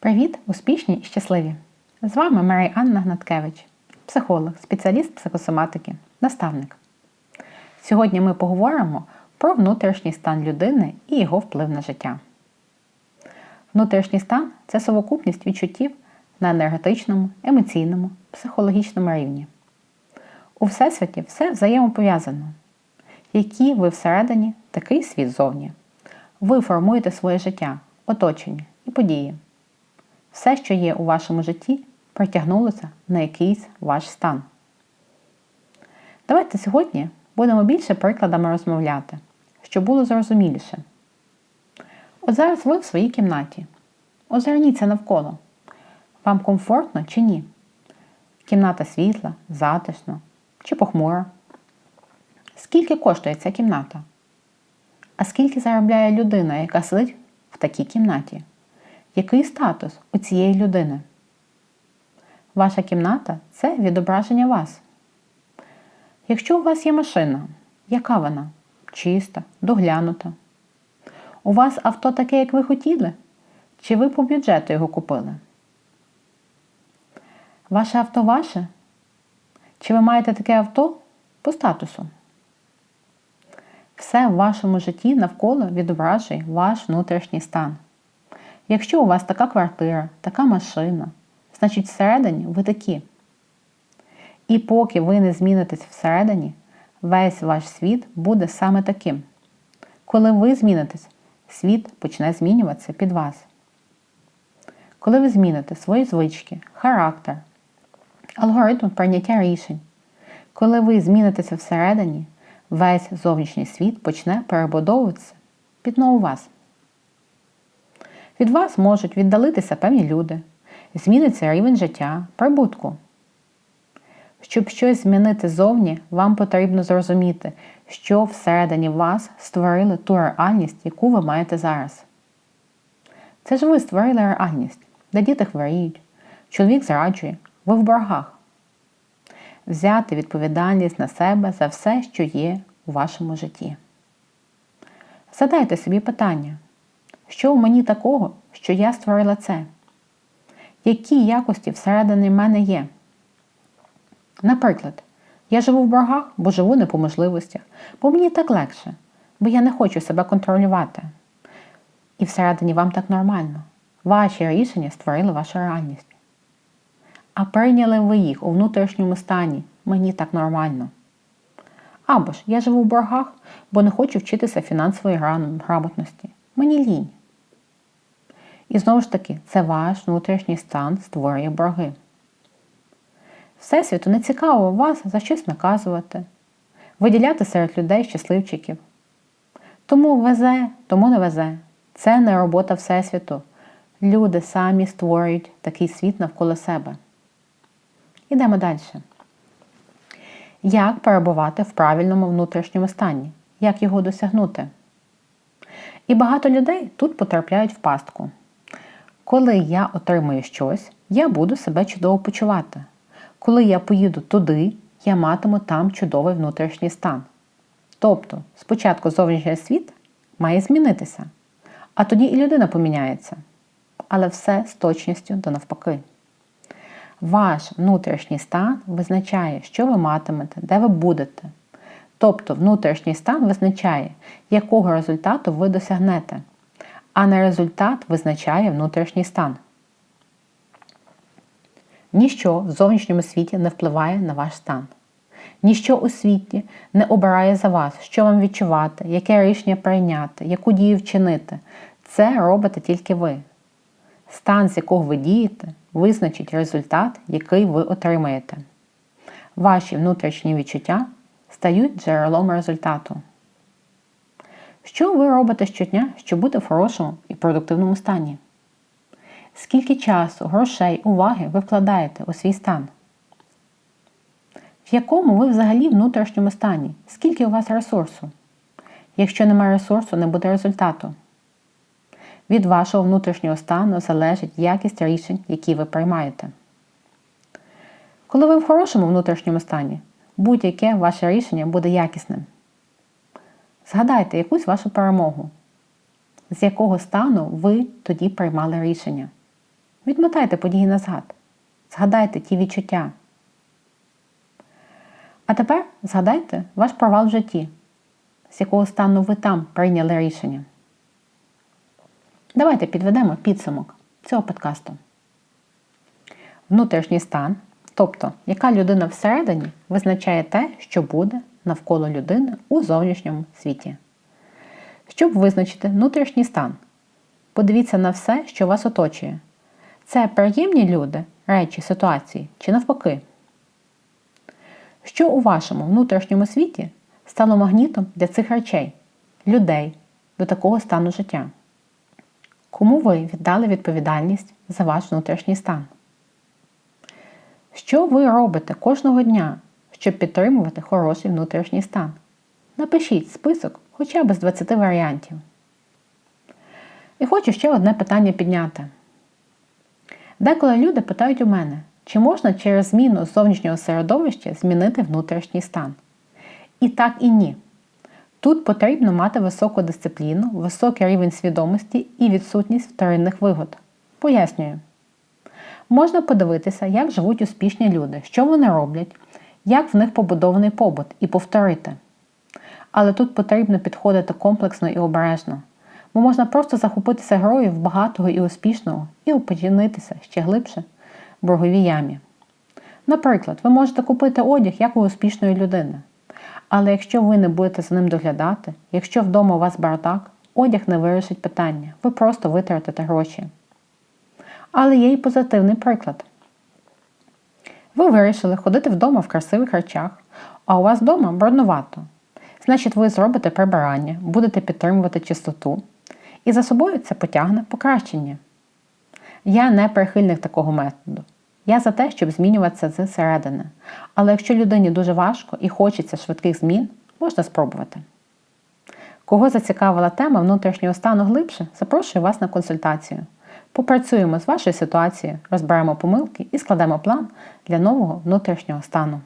Привіт, успішні і щасливі! З вами Марія Анна Гнаткевич, психолог, спеціаліст психосоматики, наставник. Сьогодні ми поговоримо про внутрішній стан людини і його вплив на життя. Внутрішній стан це совокупність відчуттів на енергетичному, емоційному, психологічному рівні. У Всесвіті все взаємопов'язано. Які ви всередині, такий світ зовні. Ви формуєте своє життя, оточення і події. Все, що є у вашому житті, притягнулося на якийсь ваш стан. Давайте сьогодні будемо більше прикладами розмовляти, щоб було зрозуміліше. От зараз ви в своїй кімнаті. Озирніться навколо. Вам комфортно чи ні? Кімната світла, затишна чи похмура. Скільки коштує ця кімната? А скільки заробляє людина, яка сидить в такій кімнаті? Який статус у цієї людини? Ваша кімната це відображення вас. Якщо у вас є машина, яка вона? Чиста, доглянута. У вас авто таке, як ви хотіли? Чи ви по бюджету його купили? Ваше авто ваше? Чи ви маєте таке авто по статусу? Все в вашому житті навколо відображує ваш внутрішній стан. Якщо у вас така квартира, така машина, значить всередині ви такі. І поки ви не змінитесь всередині, весь ваш світ буде саме таким. Коли ви змінитесь, світ почне змінюватися під вас. Коли ви зміните свої звички, характер, алгоритм прийняття рішень, коли ви змінитеся всередині, весь зовнішній світ почне перебудовуватися під нову вас. Від вас можуть віддалитися певні люди, зміниться рівень життя, прибутку. Щоб щось змінити зовні, вам потрібно зрозуміти, що всередині вас створили ту реальність, яку ви маєте зараз. Це ж ви створили реальність, де діти хворіють, чоловік зраджує, ви в боргах. Взяти відповідальність на себе за все, що є у вашому житті. Задайте собі питання. Що в мені такого, що я створила це? Які якості всередині мене є? Наприклад, я живу в боргах, бо живу не по можливостях, бо мені так легше, бо я не хочу себе контролювати. І всередині вам так нормально. Ваші рішення створили вашу реальність. А прийняли ви їх у внутрішньому стані. Мені так нормально. Або ж я живу в боргах, бо не хочу вчитися фінансової грамотності. Мені лінь. І знову ж таки, це ваш внутрішній стан створює борги. Всесвіту не цікаво вас за щось наказувати, виділяти серед людей щасливчиків. Тому везе, тому не везе. Це не робота Всесвіту. Люди самі створюють такий світ навколо себе. Ідемо далі. Як перебувати в правильному внутрішньому стані? Як його досягнути? І багато людей тут потрапляють в пастку. Коли я отримую щось, я буду себе чудово почувати. Коли я поїду туди, я матиму там чудовий внутрішній стан. Тобто, спочатку зовнішній світ має змінитися, а тоді і людина поміняється. Але все з точністю до навпаки. Ваш внутрішній стан визначає, що ви матимете, де ви будете. Тобто внутрішній стан визначає, якого результату ви досягнете а не результат визначає внутрішній стан. Ніщо в зовнішньому світі не впливає на ваш стан. Ніщо у світі не обирає за вас, що вам відчувати, яке рішення прийняти, яку дію вчинити. Це робите тільки ви. Стан, з якого ви дієте, визначить результат, який ви отримаєте. Ваші внутрішні відчуття стають джерелом результату. Що ви робите щодня, щоб бути в хорошому і продуктивному стані? Скільки часу, грошей, уваги ви вкладаєте у свій стан? В якому ви взагалі внутрішньому стані? Скільки у вас ресурсу? Якщо немає ресурсу, не буде результату. Від вашого внутрішнього стану залежить якість рішень, які ви приймаєте. Коли ви в хорошому внутрішньому стані, будь-яке ваше рішення буде якісним. Згадайте якусь вашу перемогу, з якого стану ви тоді приймали рішення. Відмотайте події назад. Згадайте ті відчуття. А тепер згадайте ваш провал в житті, з якого стану ви там прийняли рішення. Давайте підведемо підсумок цього подкасту. Внутрішній стан, тобто яка людина всередині визначає те, що буде навколо людини у зовнішньому світі. Щоб визначити внутрішній стан, подивіться на все, що вас оточує. Це приємні люди, речі, ситуації чи навпаки. Що у вашому внутрішньому світі стало магнітом для цих речей, людей до такого стану життя? Кому ви віддали відповідальність за ваш внутрішній стан? Що ви робите кожного дня, щоб підтримувати хороший внутрішній стан? Напишіть список хоча б з 20 варіантів. І хочу ще одне питання підняти. Деколи люди питають у мене, чи можна через зміну зовнішнього середовища змінити внутрішній стан? І так і ні. Тут потрібно мати високу дисципліну, високий рівень свідомості і відсутність вторинних вигод. Пояснюю. Можна подивитися, як живуть успішні люди, що вони роблять, як в них побудований побут, і повторити. Але тут потрібно підходити комплексно і обережно, бо можна просто захопитися героїв багатого і успішного і опинитися ще глибше в борговій ямі. Наприклад, ви можете купити одяг як у успішної людини. Але якщо ви не будете за ним доглядати, якщо вдома у вас бардак, одяг не вирішить питання, ви просто витратите гроші. Але є і позитивний приклад. Ви вирішили ходити вдома в красивих речах, а у вас вдома бруднувато. Значить, ви зробите прибирання, будете підтримувати чистоту, і за собою це потягне покращення. Я не прихильник такого методу. Я за те, щоб змінюватися зсередини. Але якщо людині дуже важко і хочеться швидких змін, можна спробувати. Кого зацікавила тема внутрішнього стану глибше, запрошую вас на консультацію. Попрацюємо з вашою ситуацією, розберемо помилки і складемо план для нового внутрішнього стану.